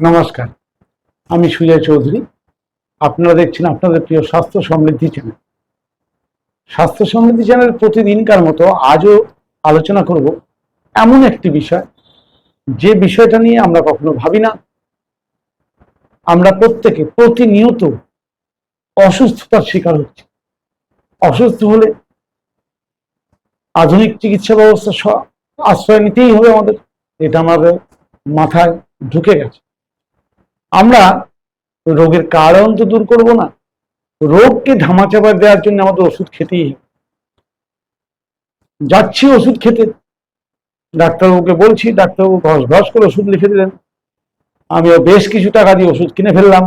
নমস্কার। আমি সুজয় চৌধুরী। আপনারা দেখছেন আপনাদের প্রিয় স্বাস্থ্য সমৃদ্ধি চ্যানেল। স্বাস্থ্য সমৃদ্ধি চ্যানেল প্রতিদিনকার মতো আজও আলোচনা করব এমন একটি বিষয়, যে বিষয়টা নিয়ে আমরা কখনো ভাবি না। আমরা প্রত্যেকে প্রতিনিয়ত অসুস্থতার শিকার হচ্ছি। অসুস্থ হলে আধুনিক চিকিৎসা ব্যবস্থা আশ্রয় নিতেই হবে আমাদের। এটা আমাদের মাথায় ঢুকে গেছে। আমরা রোগের কারণ তো দূর করব না। রোগকে ধামাচাপা দেওয়ার জন্য আমাদের ওষুধ খেতেই। যাচ্ছি ওষুধ খেতে। ডাক্তারবাবুকে বলছি, ডাক্তারবাবু, ঘস ঘস করে ওষুধ লিখে দিলেন। আমিও বেশ কিছু টাকা দিয়ে ওষুধ কিনে ফেললাম।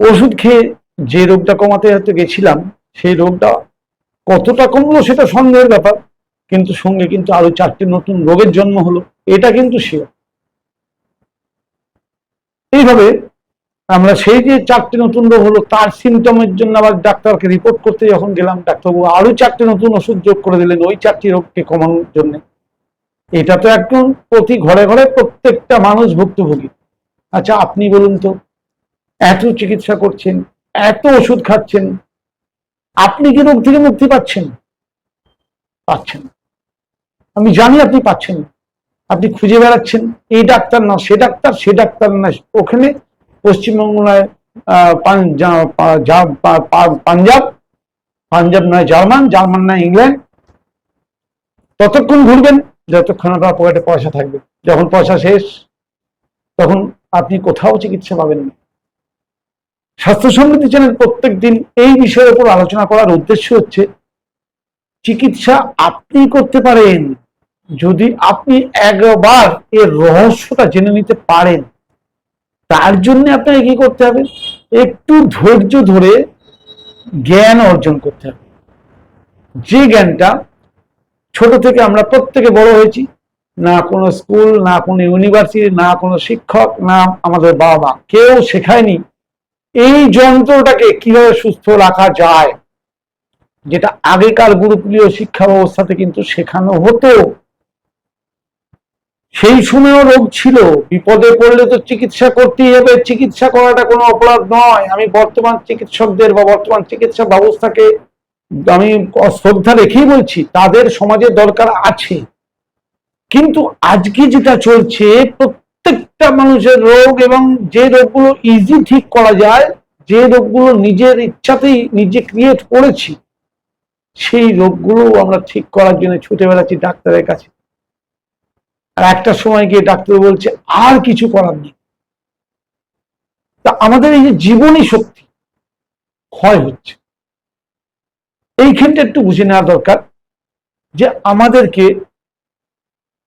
ওষুধ খেয়ে যে রোগটা কমাতে হয়তো গেছিলাম, সেই রোগটা কতটা কমলো সেটা সন্দেহের ব্যাপার। কিন্তু সঙ্গে কিন্তু আরও চারটি নতুন রোগের জন্ম হলো। এটা কিন্তু শিওর এইভাবে আমরা সেই যে চারটে নতুন রোগ হলো, তার সিমটমের জন্য আবার ডাক্তারকে রিপোর্ট করতে যখন গেলাম, ডাক্তারবাবু আরও চারটে নতুন ওষুধ যোগ করে দিলেন, ওই চারটি রোগকে কমানোর জন্য। এটা তো একদম প্রতি ঘরে ঘরে প্রত্যেকটা মানুষ ভুক্তভোগী। আচ্ছা আপনি বলুন তো, এত চিকিৎসা করছেন, এত ওষুধ খাচ্ছেন, আপনি কি রোগ থেকে মুক্তি পাচ্ছেন? পাচ্ছেন আমি জানি আপনি পাচ্ছেন। আপনি খুঁজে বেড়াচ্ছেন এই ডাক্তার না সে ডাক্তার সে ডাক্তার না ওখানে পশ্চিমবঙ্গ নয় আহ, পাঞ্জা- পা- জা- পা- পা- পাঞ্জাব পাঞ্জাব নয় জার্মান জার্মান নয় ইংল্যান্ড। ততক্ষণ ঘুরবেন যতক্ষণ আপনার পকেটে পয়সা থাকবে। যখন পয়সা শেষ তখন আপনি কোথাও চিকিৎসা পাবেন না। স্বাস্থ্য সমৃদ্ধি চ্যানেল প্রত্যেক দিন এই বিষয়ের উপর আলোচনা করার উদ্দেশ্য হচ্ছে চিকিৎসা আপনি করতে পারেন। যদি আপনি একবার এর রহস্যটা জেনে নিতে পারেন, তার জন্য আপনাকে কি করতে হবে? একটু ধৈর্য ধরে জ্ঞান অর্জন করতে হবে। যে জ্ঞানটা ছোট থেকে আমরা প্রত্যেকে বড় হয়েছি, না কোনো স্কুল, না কোনো ইউনিভার্সিটি, না কোনো শিক্ষক, না আমাদের বাবা মা কেউ শেখায়নি। এই যন্ত্রটাকে কীভাবে সুস্থ রাখা যায়, যেটা আগেকার গুরুকুলীয় শিক্ষা ব্যবস্থাতে কিন্তু শেখানো হতো। সেই সময়ও রোগ ছিল। বিপদে পড়লে তো চিকিৎসা করতেই হবে। চিকিৎসা করাটা কোনো অপরাধ নয়। আমি বর্তমান চিকিৎসকদের বা বর্তমান চিকিৎসা ব্যবস্থাকে আমি শ্রদ্ধা রেখেই বলছি, তাদের সমাজে দরকার আছে। কিন্তু আজকে যেটা চলছে, প্রত্যেকটা মানুষের রোগ এবং যে রোগগুলো ইজি ঠিক করা যায়, যে রোগগুলো নিজের ইচ্ছাতেই নিজে ক্রিয়েট করেছি, সেই রোগগুলো আমরা ঠিক করার জন্য ছুটে বেড়াচ্ছি ডাক্তারের কাছে। আর একটা সময় গিয়ে ডাক্তার বলছে, আর কিছু করার নেই। তা আমাদের এই যে জীবনী শক্তি, ক্ষয় হচ্ছে। এইখানটা একটু বুঝে নেওয়া দরকার যে আমাদেরকে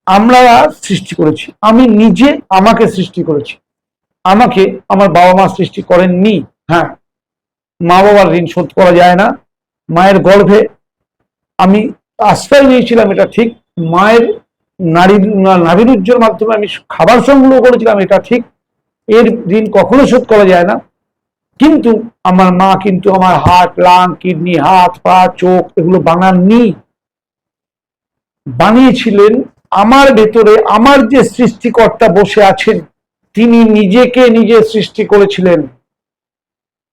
আমরা সৃষ্টি করেছি, আমি নিজে আমাকে সৃষ্টি করেছি। আমাকে আমার বাবা মা সৃষ্টি করেননি। হ্যাঁ মা বাবার ঋণ শোধ করা যায় না। মায়ের গর্ভে আমি আশ্রয় নিয়েছিলাম, এটা ঠিক। মায়ের নারী নাভিরুজ্জের মাধ্যমে আমি খাবার সংগ্রহ করেছিলাম, এটা ঠিক। এর ঋণ কখনো শোধ করা যায় না। কিন্তু আমার মা কিন্তু আমার হার্ট লাং, কিডনি, হাত, পা, চোখ এগুলো বানাননি। বানিয়েছিলেন, আমার ভেতরে আমার যে সৃষ্টিকর্তা বসে আছেন, তিনি নিজেকে নিজে সৃষ্টি করেছিলেন।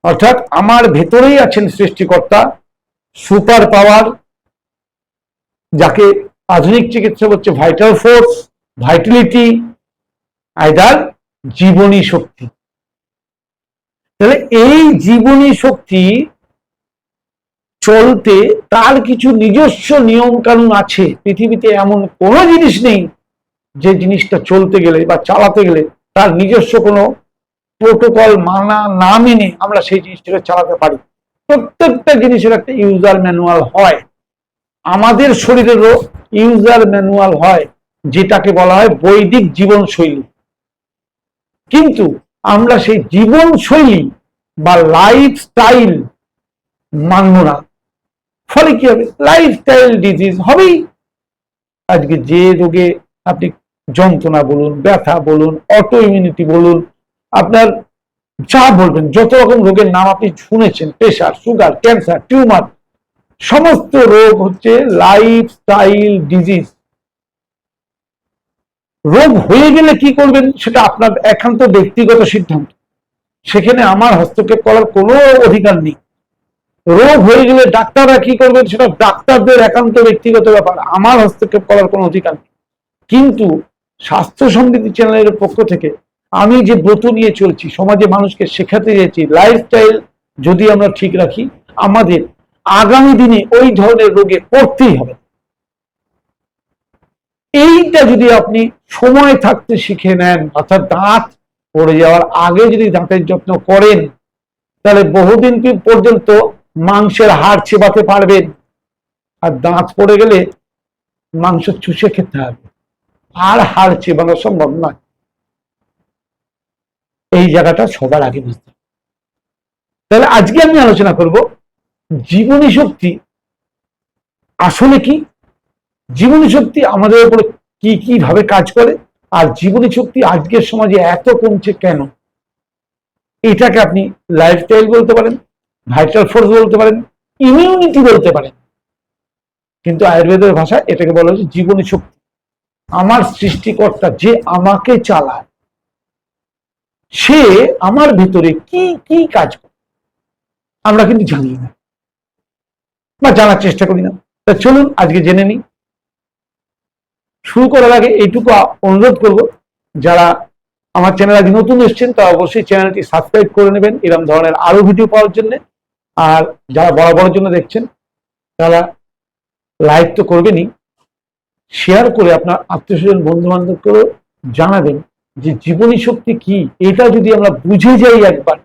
অর্থাৎ আমার ভেতরেই আছেন সৃষ্টিকর্তা, সুপার পাওয়ার, যাকে আধুনিক চিকিৎসা হচ্ছে ভাইটাল ফোর্স ভাইটালিটি আইদার জীবনী শক্তি। তাহলে এই জীবনী শক্তি চলতে তার কিছু নিজস্ব নিয়ম কানুন আছে। পৃথিবীতে এমন কোনো জিনিস নেই যে জিনিসটা চলতে গেলে বা চালাতে গেলে তার নিজস্ব কোনো প্রোটোকল মানা না মেনে আমরা সেই জিনিসটাকে চালাতে পারি। প্রত্যেকটা জিনিসের একটা ইউজার ম্যানুয়াল হয়। আমাদের শরীরেরও ইউজার ম্যানুয়াল হয়, যেটাকে বলা হয় বৈদিক জীবনশৈলী। কিন্তু আমরা সেই জীবনশৈলী বা লাইফস্টাইল মানব না। ফলে কি হবে? লাইফস্টাইল ডিজিজ হবেই। আজকে যে রোগে আপনি যন্ত্রণা বলুন, ব্যথা বলুন অটো ইমিউনিটি বলুন, আপনার যা বলবেন, যত রকম রোগের নাম আপনি শুনেছেন প্রেশার সুগার ক্যান্সার টিউমার সমস্ত রোগ হচ্ছে লাইফস্টাইল ডিজিজ রোগ হয়ে গেলে কি করবেন সেটা আপনার একান্ত ব্যক্তিগত সিদ্ধান্ত। সেখানে আমার হস্তক্ষেপ করার কোনো অধিকার নেই। রোগ হয়ে গেলে ডাক্তাররা কি করবেন সেটা ডাক্তারদের একান্ত ব্যক্তিগত ব্যাপার, আমার হস্তক্ষেপ করার কোনো অধিকার নেই। কিন্তু স্বাস্থ্য সমৃদ্ধি চ্যানেলের পক্ষ থেকে আমি যে ব্রত নিয়ে চলছি, সমাজে মানুষকে শেখাতে চেয়েছি লাইফস্টাইল যদি আমরা ঠিক রাখি, আমাদের আগামী দিনে ওই ধরনের রোগে পড়তেই হবে। এইটা যদি আপনি সময় থাকতে শিখে নেন, অর্থাৎ দাঁত পড়ে যাওয়ার আগে যদি দাঁতের যত্ন করেন, তাহলে বহুদিন পর্যন্ত মাংসের হাড় চেবাতে পারবেন। আর দাঁত পড়ে গেলে মাংস চুষে খেতে হবে। আর হাড় চেবানো সম্ভব নয়। এই জায়গাটা সবার আগে বুঝতে। তাহলে আজকে আমি আলোচনা করব জীবনী শক্তি আসলে কি? জীবনী শক্তি আমাদের উপরে কি কি ভাবে কাজ করে? আর জীবনী শক্তি আজকের সমাজে এত কমছে কেন? এটাকে আপনি লাইফস্টাইল বলতে পারেন ভাইটাল ফোর্স বলতে পারেন ইমিউনিটি বলতে পারেন। কিন্তু আয়ুর্বেদের ভাষায় এটাকে বলা হচ্ছে জীবনী শক্তি। আমার সৃষ্টিকর্তা যে আমাকে চালায়, সে আমার ভিতরে কি কি কাজ করে? আমরা কিন্তু জানি না। বা জানার চেষ্টা করি না। তা চলুন, আজকে জেনে নিই। শুরু করার আগে এইটুকু অনুরোধ করব, যারা আমার চ্যানেল আগে নতুন এসছেন, তারা অবশ্যই চ্যানেলটি সাবস্ক্রাইব করে নেবেন এরকম ধরনের আরও ভিডিও পাওয়ার জন্য। আর যারা বড় বরাবরের জন্য দেখছেন, তারা লাইক তো করবেনই। শেয়ার করে আপনার আত্মীয় স্বজন বন্ধু বান্ধবকেও জানাবেন যে জীবনী শক্তি কি? এটা যদি আমরা বুঝে যাই একবার,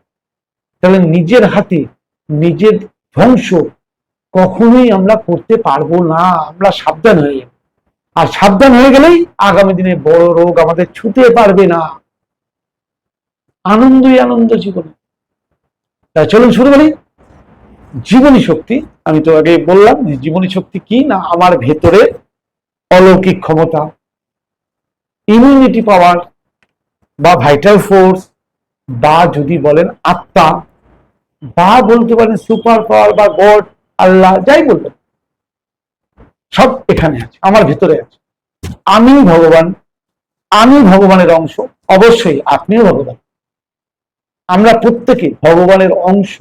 তাহলে নিজের হাতে, নিজের ধ্বংস কখনোই আমরা করতে পারব না, আমরা সাবধান হয়ে যাব। আর সাবধান হয়ে গেলেই আগামী দিনে বড় রোগ আমাদের ছুতে পারবে না। আনন্দই আনন্দ জীবনে। তাই চলুন শুরু করি। জীবনী শক্তি, আমি তো আগে বললাম যে জীবনী শক্তি কি না আমার ভেতরে অলৌকিক ক্ষমতা ইমিউনিটি পাওয়ার বা ভাইটাল ফোর্স বা যদি বলেন আত্মা, বা বলতে পারেন সুপার পাওয়ার বা গড আল্লাহ যাই বলবেন সব এখানে আছে, আমার ভিতরে আছে। আমি ভগবান, আমি ভগবানের অংশ, অবশ্যই আপনিও ভগবান। আমরা প্রত্যেকে ভগবানের অংশ।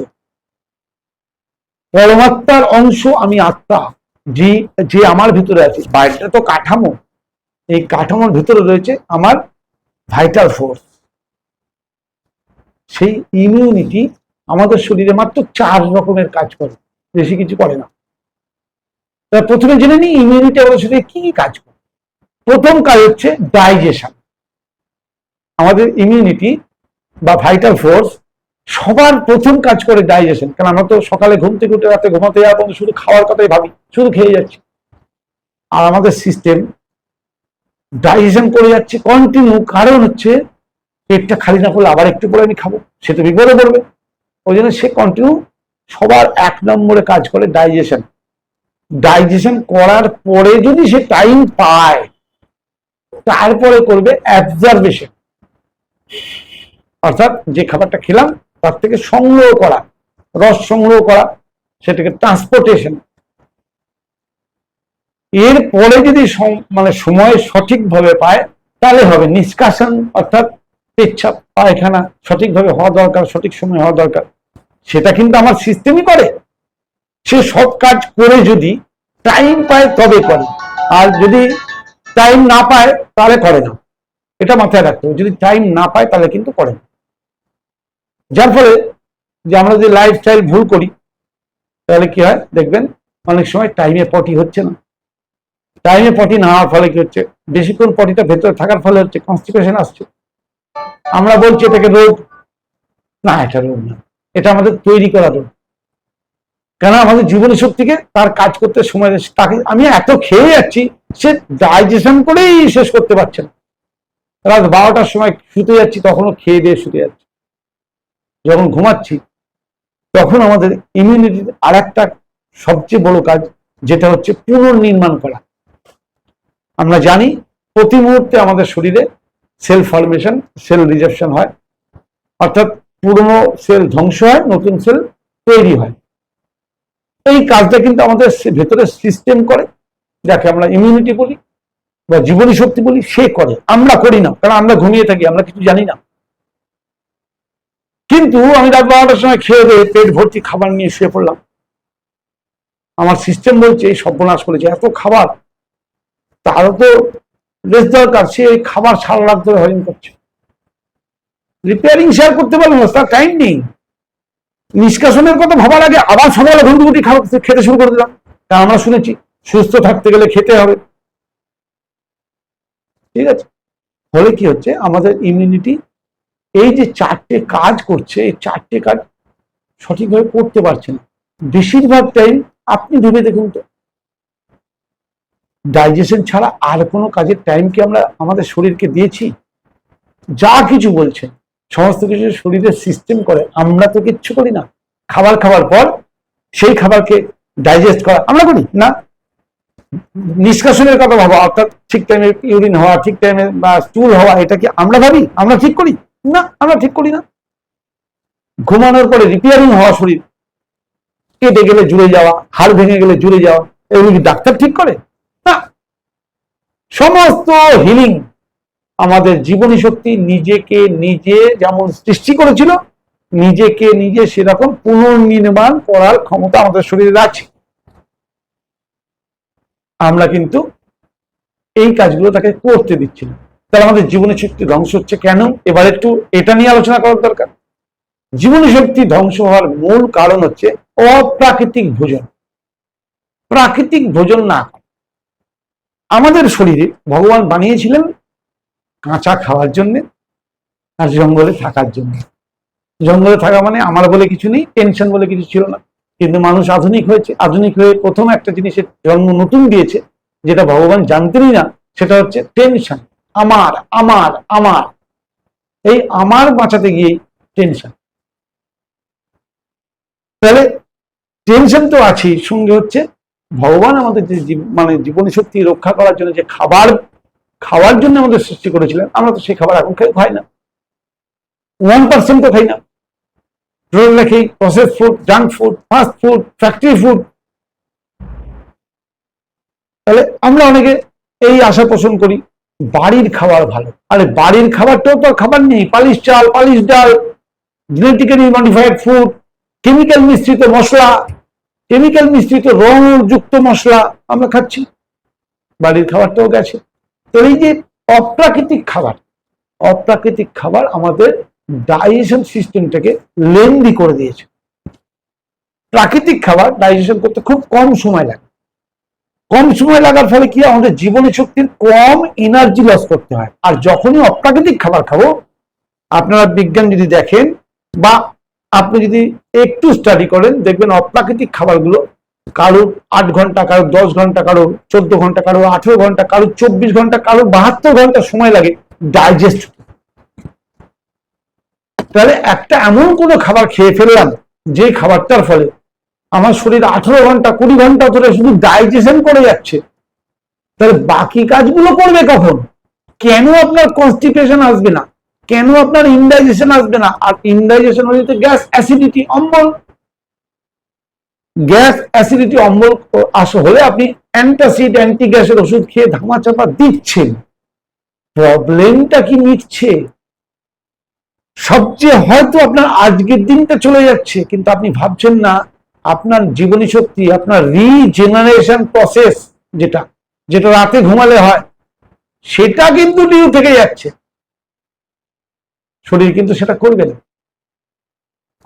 পরমাত্মার অংশ আমি আত্মা। যে যে আমার ভিতরে আছে, বাইরেটা তো কাঠামো। এই কাঠামোর ভিতরে রয়েছে আমার ভাইটাল ফোর্স সেই ইমিউনিটি আমাদের শরীরে মাত্র চার রকমের কাজ করে। বেশি কিছু করে না। প্রথমে জেনে নিই ইমিউনিটি আমাদের শরীরে কি কি কাজ করে। প্রথম কাজ হচ্ছে ডাইজেশন আমাদের ইমিউনিটি বা ভাইটাল ফোর্স সবার প্রথম কাজ করে ডাইজেশন কারণ আমরা তো সকালে ঘুম থেকে উঠে রাতে ঘুমাতে যাওয়া পর্যন্ত শুধু খাওয়ার কথাই ভাবি, শুধু খেয়ে যাচ্ছি। আর আমাদের সিস্টেম ডাইজেশন করে যাচ্ছে কন্টিনিউ কারণ হচ্ছে পেটটা খালি না করলে আবার একটু পরে আমি খাব, সে তো বিপদে পড়বে। ওই জন্য সে কন্টিনিউ সবার এক নম্বরে কাজ করে ডাইজেশন ডাইজেশন করার পরে যদি সে টাইম পায়, তারপরে করবে অ্যাবজারভেশন অর্থাৎ যে খাবারটা খেলাম, তার থেকে সংগ্রহ করা, রস সংগ্রহ করা, সেটাকে ট্রান্সপোর্টেশন এর পরে যদি মানে সময় সঠিকভাবে পায়, তাহলে হবে নিষ্কাশন, অর্থাৎ পেচ্ছাপ, পায়খানা সঠিকভাবে হওয়া দরকার, সঠিক সময় হওয়া দরকার। সেটা কিন্তু আমার সিস্টেমই করে। সে সব কাজ করে যদি টাইম পায় তবে করে। আর যদি টাইম না পায় তাহলে করে না। এটা মাথায় রাখতে যদি টাইম না পায় তাহলে কিন্তু করে না। যার ফলে যে আমরা যদি লাইফস্টাইল ভুল করি, তাহলে কি হয়? দেখবেন অনেক সময় টাইমে পটি হচ্ছে না। টাইমে পটি না হওয়ার ফলে কি হচ্ছে? বেশিক্ষণ পটিটা ভেতরে থাকার ফলে হচ্ছে কনস্টিপেশন আসছে। আমরা বলছি এটাকে রোগ। না, এটা রোগ না। এটা আমাদের তৈরি করা রোগ কেন আমাদের জীবনী শক্তিকে তার কাজ করতে সময়। তাকে আমি এত খেয়ে যাচ্ছি, সে ডাইজেশন করেই শেষ করতে পারছে না। রাত বারোটার সময় শুতে যাচ্ছি, তখনও খেয়ে দিয়ে শুতে যাচ্ছি। যখন ঘুমাচ্ছি, তখন আমাদের ইমিউনিটির আর একটা সবচেয়ে বড় কাজ, যেটা হচ্ছে পুনর্নির্মাণ করা। আমরা জানি, প্রতি মুহূর্তে আমাদের শরীরে সেল ফর্মেশন সেল রিজেকশন হয়। অর্থাৎ পুরনো সেল ধ্বংস হয়, নতুন সেল তৈরি হয়। এই কাজটা কিন্তু আমাদের সে- ভেতরে সিস্টেম করে, যাকে আমরা ইমিউনিটি বলি বা জীবনী শক্তি বলি, সে করে। আমরা করি না, কারণ আমরা ঘুমিয়ে থাকি, আমরা কিছু জানি না। কিন্তু আমি রাত বারোটার সময় খেয়ে দিয়ে পেট ভর্তি খাবার নিয়ে শুয়ে পড়লাম। আমার সিস্টেম বলছে, এই সর্বনাশ করেছে, এত খাবার। তারও তো রেস্ট দরকার, সে খাবার সারা রাত ধরে হরিণ করছে। রিপেয়ারিং শেয়ার করতে পারব না, তার টাইম নেই। নিষ্কাশনের কথা ভাবার আগে আবার সকালে ঘন্টু গুটি খাওয়া খেতে শুরু করে দিলাম। কারণ আমরা শুনেছি, সুস্থ থাকতে গেলে খেতে হবে। ঠিক আছে? ফলে কি হচ্ছে? আমাদের ইমিউনিটি এই যে চারটে কাজ করছে, এই চারটে কাজ সঠিকভাবে করতে পারছে না। বেশিরভাগ টাইম আপনি ভেবে দেখুন তো। ডাইজেশন ছাড়া আর কোনো কাজের টাইম কি আমরা আমাদের শরীরকে দিয়েছি? যা কিছু বলছেন সমস্ত কিছু শরীরের সিস্টেম করে, আমরা তো কিচ্ছু করি না। খাবার খাওয়ার পর সেই খাবারকে ডাইজেস্ট করা, আমরা করি না। নিষ্কাশনের কথা ভাবা, অর্থাৎ ঠিক টাইমে ইউরিন হওয়া, ঠিক টাইমে বা স্টুল হওয়া, এটা কি আমরা ভাবি? আমরা ঠিক করি? না, আমরা ঠিক করি না। ঘুমানোর পরে রিপেয়ারিং হওয়া শরীর কেটে গেলে জুড়ে যাওয়া, হাড় ভেঙে গেলে জুড়ে যাওয়া, এগুলো কি ডাক্তার ঠিক করে? না। সমস্ত হিলিং আমাদের জীবনী শক্তি নিজেকে নিজে যেমন সৃষ্টি করেছিল, নিজেকে নিজে সেরকম পুনর্নির্মাণ করার ক্ষমতা আমাদের শরীরে আছে। আমরা কিন্তু এই কাজগুলো তাকে করতে দিচ্ছি না। তাহলে আমাদের জীবনী শক্তি ধ্বংস হচ্ছে কেন? এবার একটু এটা নিয়ে আলোচনা করার দরকার। জীবনী শক্তি ধ্বংস হওয়ার মূল কারণ হচ্ছে অপ্রাকৃতিক ভোজন। প্রাকৃতিক ভোজন না। আমাদের শরীরে ভগবান বানিয়েছিলেন কাঁচা খাওয়ার জন্য আর জঙ্গলে থাকার জন্য। জঙ্গলে থাকা মানে আমার বলে কিছু নেই টেনশন বলে কিছু ছিল না। কিন্তু মানুষ আধুনিক হয়েছে। আধুনিক হয়ে প্রথম একটা জিনিসের জন্ম নতুন দিয়েছে, যেটা ভগবান জানতেনই না, সেটা হচ্ছে টেনশন আমার আমার আমার। এই আমার বাঁচাতে গিয়েই টেনশন তাহলে টেনশন তো আছেই, সঙ্গে হচ্ছে ভগবান আমাদের যে মানে জীবনী শক্তি রক্ষা করার জন্য যে খাবার খাওয়ার জন্য আমাদের সৃষ্টি করেছিলেন, আমরা তো সেই খাবার এখন খাই খাই না। ওয়ান পার্সেন্ট তো খাই না। রোল লেখি process food junk food fast food factory food তাহলে আমরা অনেকে এই আশা পোষণ করি, বাড়ির খাবার ভালো। আরে বাড়ির খাবারটাও তো খাবার নেই। পালিশ চাল, পালিশ ডাল জেনেটিক্যালি মডিফাইড ফুড কেমিক্যাল মিশ্রিত মশলা কেমিক্যাল মিশ্রিত রং যুক্ত মশলা আমরা খাচ্ছি। বাড়ির খাবারটাও গেছে। তো এই যে অপ্রাকৃতিক খাবার অপ্রাকৃতিক খাবার আমাদের ডাইজেশন সিস্টেমটাকে লেন্দি করে দিয়েছে। প্রাকৃতিক খাবার ডাইজেশন করতে খুব কম সময় লাগে। কম সময় লাগার ফলে কি আমাদের জীবনী শক্তির কম এনার্জি লস করতে হয়। আর যখনই অপ্রাকৃতিক খাবার খাব, আপনারা বিজ্ঞান যদি দেখেন বা আপনি যদি একটু স্টাডি করেন, দেখবেন অপ্রাকৃতিক খাবারগুলো কারও আট ঘণ্টা, কারও দশ ঘণ্টা, কারও চোদ্দ ঘণ্টা, কারও আঠেরো ঘণ্টা, কারও চব্বিশ ঘণ্টা, কারও বাহাত্তর ঘণ্টা সময় লাগে ডাইজেস্ট তাহলে একটা এমন কোনো খাবার খেয়ে ফেললাম, যে খাবারটার ফলে আমার শরীর আঠেরো ঘণ্টা, কুড়ি ঘণ্টা ধরে শুধু ডাইজেশন করে যাচ্ছে। তাহলে বাকি কাজগুলো করবে কখন? কেন আপনার কনস্টিপেশন আসবে না? কেন আপনার ইনডাইজেশন আসবে না? আর ইনডাইজেশন হলে তো গ্যাস অ্যাসিডিটি অম্বল। গ্যাস অ্যাসিডিটি অম্বল আসা হলে আপনি অ্যান্টাসিড অ্যান্টি গ্যাসের ওষুধ খেয়ে ধামাচাপা দিচ্ছেন। প্রবলেমটা কি মিটছে? সবচেয়ে হয়তো আপনার আজকের দিনটা চলে যাচ্ছে, কিন্তু আপনি ভাবছেন না, আপনার জীবনী শক্তি, আপনার রিজেনারেশন প্রসেস যেটা যেটা রাতে ঘুমালে হয়, সেটা কিন্তু ডিউ থেকে যাচ্ছে। শরীর কিন্তু সেটা করবে না।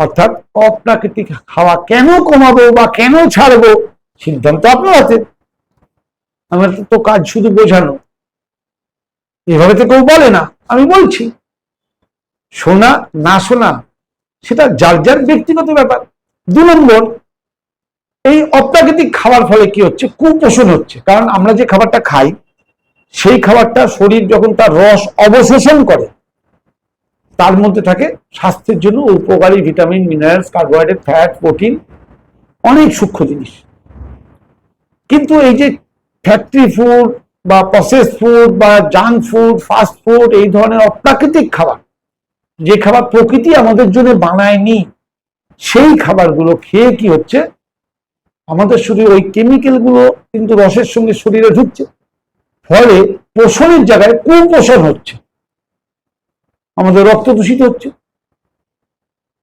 অর্থাৎ অপ্রাকৃতিক খাওয়া কেন কমাবো বা কেন ছাড়বো সিদ্ধান্ত আপনার হাতে। আমার তো কাজ শুধু বোঝানো। এভাবে তো কেউ বলে না, আমি বলছি। শোনা না শোনা, সেটা যার যার ব্যক্তিগত ব্যাপার। দু নম্বর, এই অপ্রাকৃতিক খাওয়ার ফলে কি হচ্ছে? কুপোষণ হচ্ছে। কারণ আমরা যে খাবারটা খাই, সেই খাবারটা শরীর যখন তার রস অবশোষণ করে তার মধ্যে থাকে স্বাস্থ্যের জন্য উপকারী vitamin, minerals, carbohydrate, fat, protein, অনেক সূক্ষ্ম জিনিস। কিন্তু এই যে ফ্যাক্টরি ফুড বা প্রসেস ফুড বা জাঙ্ক ফুড ফাস্ট ফুড এই ধরনের অপ্রাকৃতিক খাবার, যে খাবার প্রকৃতি আমাদের জন্য বানায়নি, সেই খাবারগুলো খেয়ে কি হচ্ছে? আমাদের শরীরে ওই কেমিক্যালগুলো কিন্তু রসের সঙ্গে শরীরে ঢুকছে। ফলে পোষণের জায়গায় কুপোষণ হচ্ছে। আমাদের রক্ত দূষিত হচ্ছে।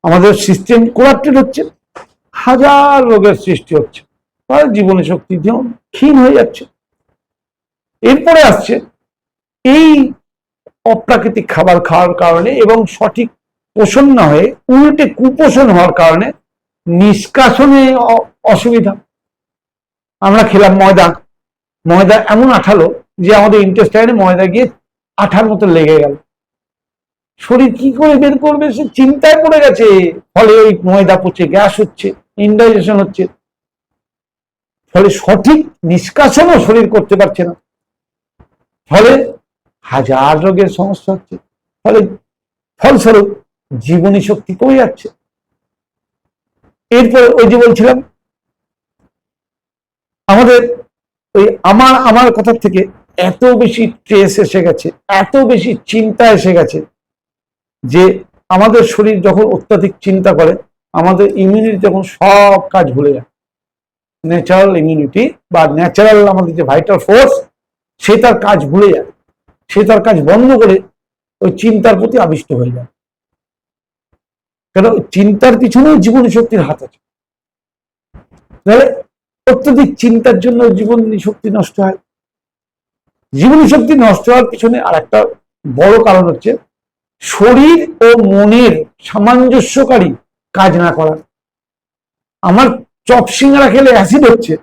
আমাদের সিস্টেম করাপ্টেড হচ্ছে। হাজার রোগের সৃষ্টি হচ্ছে। জীবনী শক্তি যেমন ক্ষীণ হয়ে যাচ্ছে। এরপরে আসছে এই অপ্রাকৃতিক খাবার খাওয়ার কারণে এবং সঠিক পোষণ না হয়ে উল্টে কুপোষণ হওয়ার কারণে নিষ্কাশনে অসুবিধা। আমরা খেলাম ময়দা। ময়দা এমন আঠালো যে আমাদের ইন্টেস্টাইনে ময়দা গিয়ে আঠার মতো লেগে গেল। শরীর কি করে বের করবে? সে চিন্তায় পড়ে গেছে। ফলে ওই ময়দা পচে, গ্যাস হচ্ছে ইনডাইজেশন হচ্ছে। ফলে সঠিক নিষ্কাশনও শরীর করতে পারছে না। ফলে হাজার রোগের সমস্যা হচ্ছে। ফলে ফলস্বরূপ জীবনী শক্তি কমে যাচ্ছে। এরপর ওই যে বলছিলাম, আমাদের ওই আমার আমার কথা থেকে এত বেশি ট্রেস এসে গেছে, এত বেশি চিন্তা এসে গেছে। যে আমাদের শরীর যখন অত্যাধিক চিন্তা করে, আমাদের ইমিউনিটি যখন সব কাজ ভুলে যায়। ন্যাচারাল ইমিউনিটি বা ন্যাচারাল আমাদের যে ভাইটাল ফোর্স সে তার কাজ ভুলে যায়। সে তার কাজ বন্ধ করে ওই চিন্তার প্রতি আবিষ্ট হয়ে যায়। কেন? চিন্তার পিছনে জীবনী শক্তির হাত আছে। তাহলে অত্যধিক চিন্তার জন্য জীবনী শক্তি নষ্ট হয়। জীবনী শক্তি নষ্ট হওয়ার পিছনে আর একটা বড় কারণ হচ্ছে শরীর ও মনের সামঞ্জস্যকারী কাজ না করা। আমার চপ সিঙ্গারা খেলে অ্যাসিড হচ্ছে।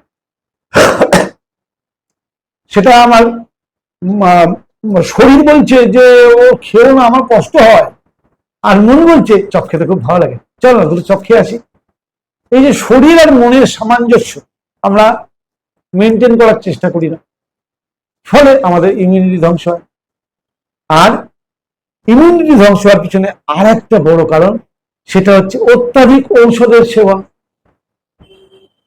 সেটা আমার শরীর বলছে যে, ও খেয়েও না, আমার কষ্ট হয়। আর মন বলছে, চপ খেতে খুব ভালো লাগে। চলো না, দুটো চপ খেয়ে আসি। এই যে শরীর আর মনের সামঞ্জস্য, আমরা মেনটেন করার চেষ্টা করি না। ফলে আমাদের ইমিউনিটি ধ্বংস হয়। আর ইমিউনিটি ধ্বংস হওয়ার পিছনে আর একটা বড় কারণ, সেটা হচ্ছে অত্যাধিক ঔষধের সেবন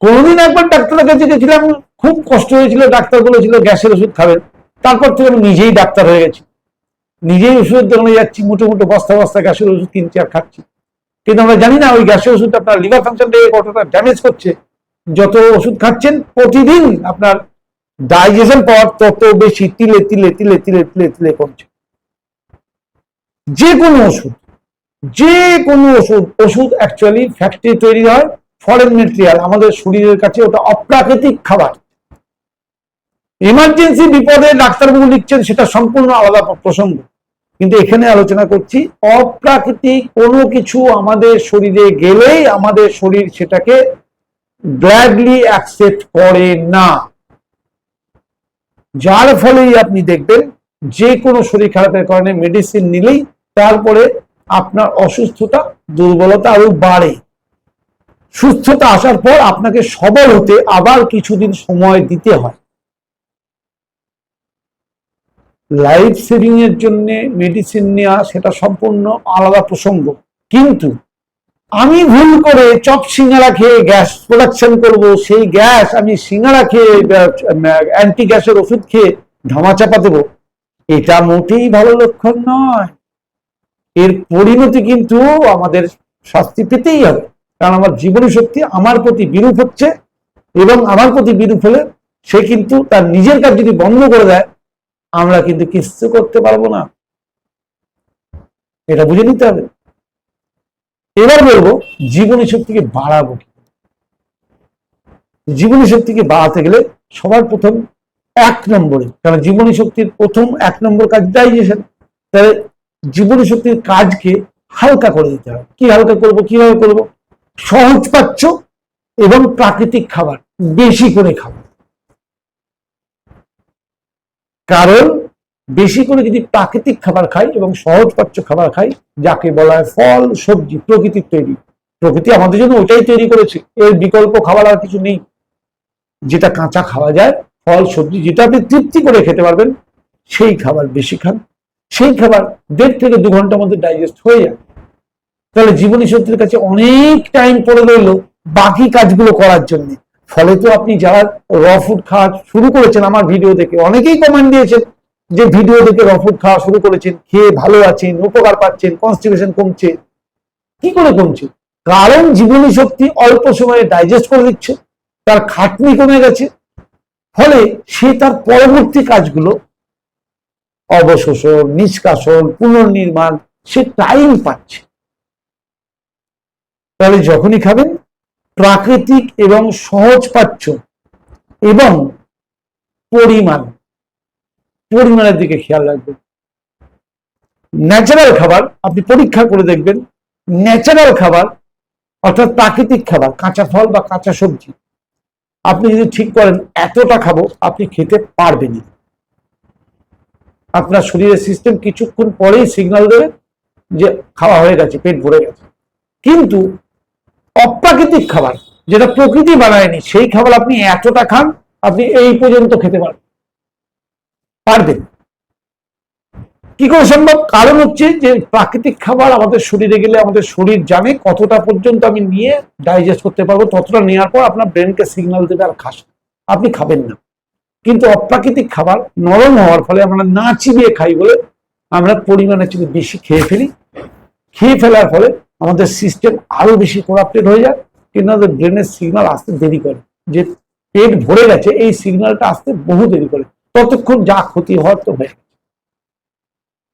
কোনোদিন একবার ডাক্তারের কাছে গেছিলাম, খুব কষ্ট হয়েছিল, ডাক্তার বলেছিল গ্যাসের ওষুধ খাবেন। তারপর থেকে আমি নিজেই ডাক্তার হয়ে গেছি। নিজেই ওষুধের দোকানে যাচ্ছি মোটো মোটো বস্তা বস্তা গ্যাসের ওষুধ কিনছি আর খাচ্ছি। কিন্তু আমরা জানি না, ওই গ্যাসের ওষুধ আপনার লিভার ফাংশনটাকে কতটা ড্যামেজ করছে যত ওষুধ খাচ্ছেন, প্রতিদিন আপনার ডাইজেশন পাওয়ার তত বেশি, তিলে তিলে তিলে তিলে তিলে তিলে কমছে। যে কোনো ওষুধ, যে কোনো ওষুধ ওষুধ অ্যাকচুয়ালি ফ্যাক্টরি তৈরি হয় ফরেন মেটেরিয়াল আমাদের শরীরের কাছে ওটা অপ্রাকৃতিক খাবার। ইমার্জেন্সি বিপদে ডাক্তারবাবু লিখছেন, সেটা সম্পূর্ণ আলাদা প্রসঙ্গ। কিন্তু এখানে আলোচনা করছি, অপ্রাকৃতিক কোনো কিছু আমাদের শরীরে গেলেই আমাদের শরীর সেটাকে গ্ল্যাডলি অ্যাকসেপ্ট করে না। যার ফলেই আপনি দেখবেন, যে কোনো শরীর খারাপের কারণে মেডিসিন নিলেই তারপরে আপনার অসুস্থতা, দুর্বলতা আরও বাড়ে। সুস্থতা আসার পর আপনাকে সবল হতে আবার কিছুদিন সময় দিতে হয়। লাইফ সেভিং এর জন্য মেডিসিন নেওয়া সেটা সম্পূর্ণ আলাদা প্রসঙ্গ। কিন্তু আমি ভুল করে চপ সিঙ্গারা খেয়ে গ্যাস প্রোডাকশন করব, সেই গ্যাস আমি সিঙ্গারা খেয়ে অ্যান্টি গ্যাসের ওষুধ খেয়ে ধামাচাপা দেবো, এটা মোটেই ভালো লক্ষণ নয়। এর পরিণতি কিন্তু আমাদের শাস্তি পেতেই হবে। কারণ আমার জীবনী শক্তি আমার প্রতি বিরূপ হচ্ছে এবং আমার প্রতি বিরূপ হলে সে কিন্তু তার নিজের কাজ যদি বন্ধ করে দেয়, আমরা কিন্তু কিচ্ছু করতে পারব না। এটা বুঝে নিতে হবে। এবার বলব, জীবনী শক্তিকে বাড়াবো কি জীবনী শক্তিকে বাড়াতে গেলে সবার প্রথম এক নম্বরে, কারণ জীবনী শক্তির প্রথম এক নম্বর কাজ ডাইজেশন তাহলে জীবনী শক্তির কাজকে হালকা করে দিতে হবে কি হালকা করব, কীভাবে করব? সহজ পাচ্ছ এবং প্রাকৃতিক খাবার, বেশি করে খাব কারণ বেশি করে যদি প্রাকৃতিক খাবার খাই এবং সহজ পাচ্য খাবার খাই, যাকে বলা হয় ফল, সবজি, প্রকৃতির তৈরি। প্রকৃতি আমাদের জন্য ওটাই তৈরি করেছে। এর বিকল্প খাবার আর কিছু নেই। যেটা কাঁচা খাওয়া যায়, ফল, সবজি, যেটা আপনি তৃপ্তি করে খেতে পারবেন, সেই খাবার বেশি খান। সেই খাবার দেড় থেকে দু ঘণ্টার মধ্যে ডাইজেস্ট হয়ে যায়। তাহলে জীবনী শক্তির কাছে অনেক টাইম পড়ে রইল বাকি কাজগুলো করার জন্য। ফলে তো আপনি যারা র ফুড খাওয়া শুরু করেছেন, আমার ভিডিও দেখে অনেকেই কমেন্ট দিয়েছেন যে ভিডিও দেখে র ফুড খাওয়া শুরু করেছেন, খেয়ে ভালো আছেন, উপকার পাচ্ছেন কনস্টিপেশন কমছে। কি করে কমছে? কারণ জীবনী শক্তি অল্প সময়ে ডাইজেস্ট করে দিচ্ছে, তার খাটনি কমে গেছে। ফলে সে তার পরবর্তী কাজগুলো অবশোষণ, নিষ্কাশন, পুনর্নির্মাণ, সে টাইম পাচ্ছে। তাহলে যখনই খাবেন, প্রাকৃতিক এবং সহজ পাচ্ছ এবং পরিমাণ, পরিমাণের দিকে খেয়াল রাখবেন। ন্যাচারাল খাবার আপনি পরীক্ষা করে দেখবেন ন্যাচারাল খাবার অর্থাৎ প্রাকৃতিক খাবার, কাঁচা ফল বা কাঁচা সবজি, আপনি যদি ঠিক করেন, এতটা খাব, আপনি খেতে পারবেনই আপনার শরীরের সিস্টেম কিছুক্ষণ পরেই সিগন্যাল দেবে যে খাওয়া হয়ে গেছে, পেট ভরে গেছে। কিন্তু অপ্রাকৃতিক খাবার যেটা প্রকৃতি বানায়নি, সেই খাবার আপনি এতটা খান, আপনি এই পর্যন্ত খেতে পারবেন। পারবেন। কি করে সম্ভব? কারণ হচ্ছে যে প্রাকৃতিক খাবার আমাদের শরীরে গেলে আমাদের শরীর জানে কতটা পর্যন্ত আমি নিয়ে ডাইজেস্ট করতে পারব, ততটা নেওয়ার পর আপনার ব্রেনকে সিগন্যাল দেবে আর খাস আপনি খাবেন না। কিন্তু অপ্রাকৃতিক খাবার নরম হওয়ার ফলে আমরা না চিবিয়ে খাই বলে আমরা পরিমাণে চেয়ে বেশি খেয়ে ফেলি, খেয়ে ফেলার ফলে আমাদের সিস্টেম আরও বেশি করাপ্টেড হয়ে যায় কিন্তু আমাদের ব্রেনের সিগনাল আসতে দেরি করে। যে পেট ভরে গেছে, এই সিগন্যালটা আসতে বহু দেরি করে। ততক্ষণ যা ক্ষতি হওয়ার তো হয়ে গেছে।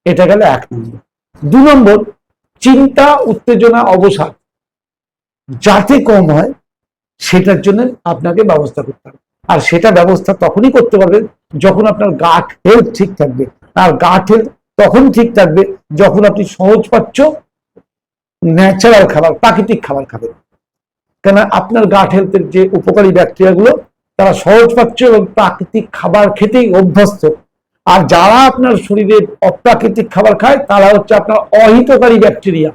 এটা গেল এক নম্বর। দু নম্বর, চিন্তা, উত্তেজনা, অবসাদ, যাতে কম হয়, সেটার জন্য আপনাকে ব্যবস্থা করতে হবে। আর সেটা ব্যবস্থা তখনই করতে পারবেন যখন আপনার গাট হেলথ ঠিক থাকবে। আর গাট হেলথ তখন ঠিক থাকবে যখন আপনি সহজ পাচ্ছ ন্যাচারাল খাবার, প্রাকৃতিক খাবার খাবেন। কেন আপনার গাট হেলথের যে উপকারী ব্যাকটেরিয়াগুলো, তারা সহজ পাচ্ছ এবং প্রাকৃতিক খাবার খেতেই অভ্যস্ত। আর যারা আপনার শরীরে অপ্রাকৃতিক খাবার খায়, তারা হচ্ছে আপনার অহিতকারী ব্যাকটেরিয়া।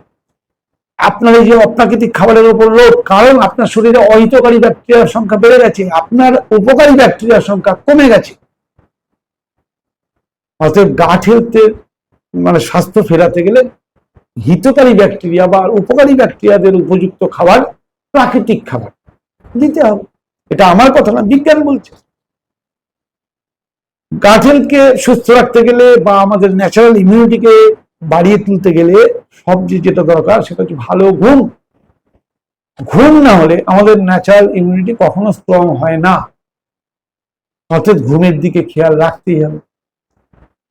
আপনার এই যে অপ্রাকৃতিক খাবারের উপর লোভ, কারণ আপনার শরীরে অহিতকারী ব্যাকটেরিয়ার সংখ্যা বেড়ে গেছে, আপনার উপকারী ব্যাকটেরিয়ার সংখ্যা কমে গেছে। গাট হেলথের মানে স্বাস্থ্য ফেরাতে গেলে হিতকারী ব্যাকটেরিয়া বা উপকারী ব্যাকটেরিয়াদের উপযুক্ত খাবার প্রাকৃতিক খাবার। দিতে হবে। এটা আমার কথা না, বিজ্ঞান বলছে। গাঠেলকে সুস্থ রাখতে গেলে বা আমাদের ন্যাচারাল ইমিউনিটিকে বাড়িয়ে তুলতে গেলে সবচেয়ে যেটা দরকার সেটা হচ্ছে ভালো ঘুম। ঘুম না হলে আমাদের ন্যাচারাল ইমিউনিটি কখনো স্ট্রং হয় না। অর্থাৎ ঘুমের দিকে খেয়াল রাখতেই হবে।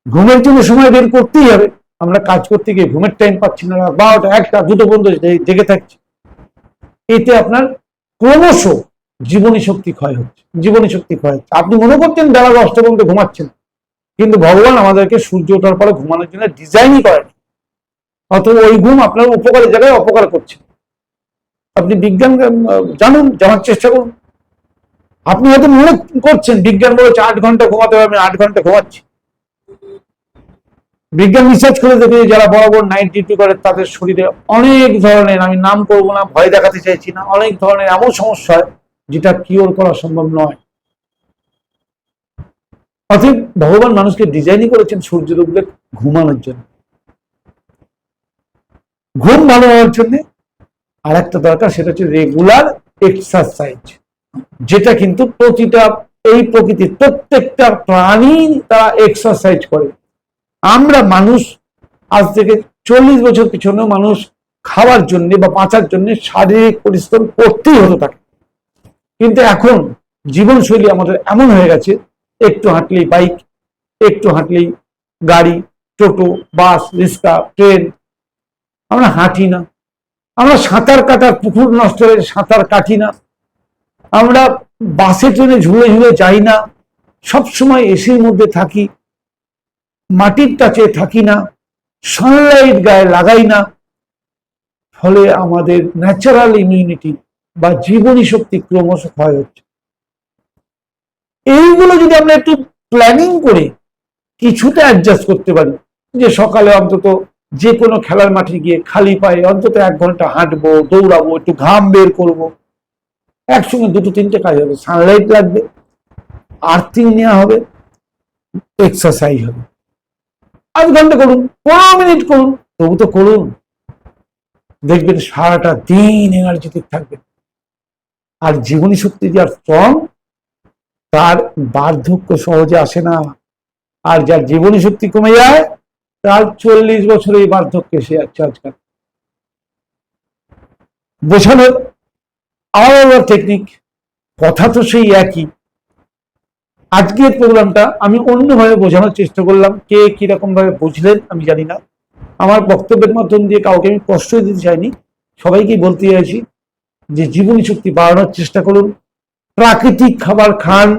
ঘুমের জন্য সময় বের করতেই হবে। আমরা কাজ করতে গিয়ে ঘুমের টাইম পাচ্ছি না বারোটা, একটা, দুটো জে- জেগে থাকছি। এতে আপনার ক্রমশ জীবনী শক্তি ক্ষয় হচ্ছে, জীবনী শক্তি ক্ষয় হচ্ছে। আপনি মনে করছেন বেলা দশটা পর্যন্ত ঘুমাচ্ছেন কিন্তু ভগবান আমাদেরকে সূর্য ওঠার পরে ঘুমানোর জন্য ডিজাইনই করেনি। অথবা ওই ঘুম আপনার উপকারের জায়গায় অপকার করছে। আপনি বিজ্ঞান জানুন, জানার চেষ্টা করুন। আপনি হয়তো মনে করছেন, বিজ্ঞান বলেছে আট ঘণ্টা ঘুমাতে হবে, আমি আট ঘণ্টা ঘুমাচ্ছি। বিজ্ঞান রিসার্চ করে দেখে, যারা বড় বড় নাইট ডিউটি করে, তাদের শরীরে অনেক ধরনের, আমি নাম করব না, ভয় দেখাতে চাইছি না, অনেক ধরনের এমন সমস্যা যেটা কিওর করা সম্ভব নয়। অতএব ভগবান মানুষকে ডিজাইনই করেছেন সূর্যের উপরে ঘুমানোর জন্য। ঘুম ভালো হওয়ার জন্য আর একটা দরকার, সেটা হচ্ছে রেগুলার এক্সারসাইজ যেটা কিন্তু প্রতিটা, এই প্রকৃতির প্রত্যেকটা প্রাণী তারা এক্সারসাইজ করে। আমরা মানুষ আজ থেকে চল্লিশ বছর পিছনেও মানুষ খাওয়ার জন্য বা বাঁচার জন্য শারীরিক পরিশ্রম করতেই হতো তাকে কিন্তু এখন জীবনশৈলী আমাদের এমন হয়ে গেছে একটু হাঁটলেই বাইক একটু হাঁটলেই গাড়ি, টোটো বাস রিক্সা, ট্রেন। আমরা হাঁটি না। আমরা সাঁতার কাটার পুকুর নষ্ট হয়ে সাঁতার কাটি না। আমরা বাসে, ট্রেনে ঝুলে ঝুলে যাই না। সব সময় এসির মধ্যে থাকি। মাটির টাচে থাকি না। সানলাইট গায়ে লাগাই না। ফলে আমাদের ন্যাচারাল ইমিউনিটি বা জীবনী শক্তি ক্রমশ ক্ষয় হচ্ছে। এইগুলো যদি আমরা একটু প্ল্যানিং করে কিছুটা অ্যাডজাস্ট করতে পারি, যে সকালে অন্তত যে কোনো খেলার মাঠে গিয়ে খালি পায়ে অন্তত এক ঘণ্টা হাঁটবো, দৌড়াবো, একটু ঘাম বের করব, একসঙ্গে দুটো তিনটে কাজ হবে সানলাইট লাগবে আর্থিং নেওয়া হবে এক্সারসাইজ হবে। আধ ঘণ্টা করুন, পনেরো মিনিট করুন, তবু তো করুন। দেখবেন সারাটা দিন এনার্জেটিক থাকবে। আর জীবনী শক্তি যার স্ট্রং তার বার্ধক্য সহজে আসে না। আর যার জীবনী শক্তি কমে যায়, তার চল্লিশ বছরে এই বার্ধক্য এসে যাচ্ছে আজকাল বোঝানোর আলাদা টেকনিক কথা তো সেই একই। আজকের প্রোগ্রামটা আমি অন্যভাবে বোঝানোর চেষ্টা করলাম, কে কীরকম ভাবে বুঝলেন আমি জানি না। আমার বক্তব্যের মাধ্যম দিয়ে কাউকে আমি কষ্ট দিতে চাইনি। সবাইকে বলতে চাইছি যে জীবনী শক্তি বাড়ানোর চেষ্টা করুন। প্রাকৃতিক খাবার খান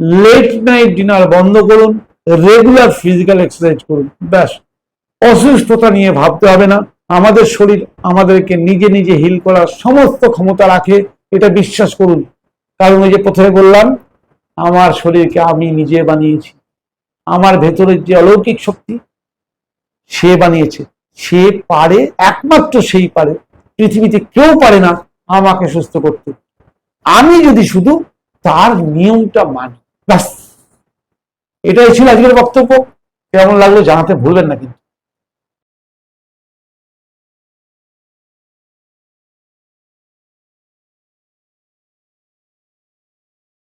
লেট নাইট ডিনার বন্ধ করুন রেগুলার ফিজিক্যাল এক্সারসাইজ করুন, ব্যাস। অসুস্থতা নিয়ে ভাবতে হবে না। আমাদের শরীর আমাদেরকে নিজে নিজে হিল করার সমস্ত ক্ষমতা রাখে, এটা বিশ্বাস করুন। কারণ ওই যে প্রথমে বললাম, আমার শরীরকে আমি নিজে বানিয়েছি। আমার ভেতরের যে অলৌকিক শক্তি, সে বানিয়েছে। সে পারে, একমাত্র সেই পারে। পৃথিবীতে কেউ পারে না আমাকে সুস্থ করতে। আমি যদি শুধু তার নিয়মটা মানি, ব্যাস। এটাই ছিল আজকের বক্তব্য। কেমন লাগল জানাতে ভুলবেন না কিন্তু।